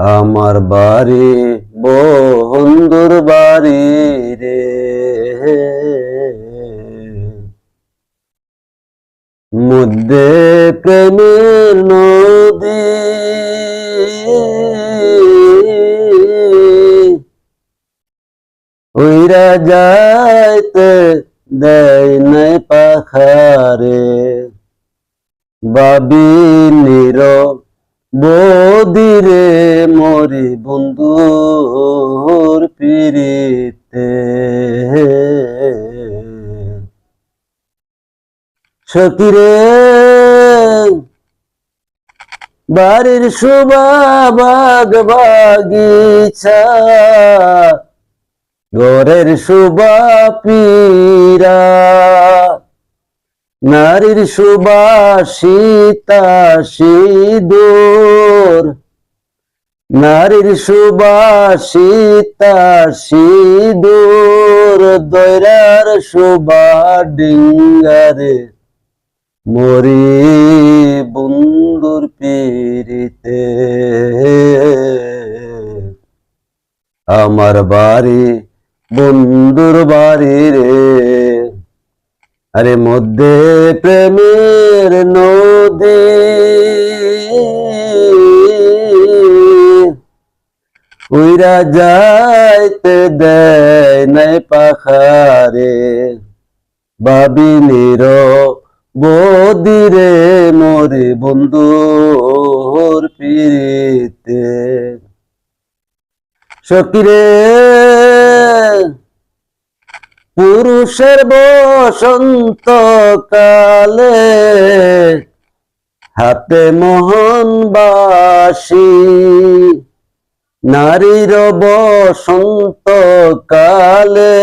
আমার বাড়ি বন্ধুর বাড়ি রে। মধ্যে প্রেমের নদী। যাইতে দেয় নাই পাখারে। বাবি নীরব বদিরে মরি বন্ধুর পিরিতে সকিরে বাড়ির শোভা বাগ বাগিচা, ঘরের শোভা পীরা নারীর সুবাসিতা সিঁদুর নারীর সুবাসিতা সিঁদুর দৈরার শোভা ডিঙ্গারে মরি বন্ধুর পিরিতে আমার বাড়ি, বন্ধুর বাড়ি রে। আরে মধ্যে প্রেমের নদী। উইরা যাইতে দেয় নাই পাখারে বাবি নির বদিরে মরে বন্ধুর পিরিতে সকিরে, পুরুষের বসন্ত কালে হাতে মোহন বাসি নারীর বসন্ত কালে,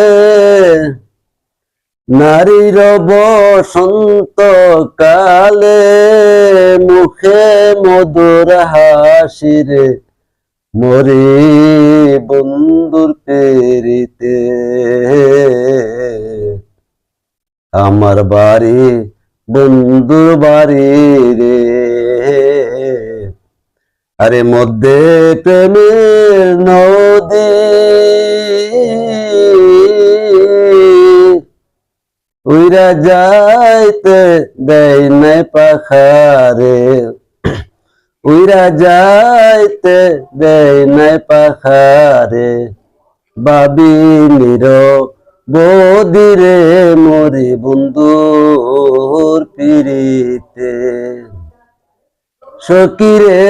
নারীর বসন্ত কালে মুখে মধুর হাসিরে মরে বন্ধুর পেরিতে। আমার বাড়ি, বন্ধুর বাড়ি রে। আরে মধ্যে প্রেমের নদী। উইরা যাইতে দেয় নাই পাখারে। উইরা যাইতে দেয় নাই পাখারে। বাবি নির বদিরে মরি বন্ধুর পিরিতে সকিরে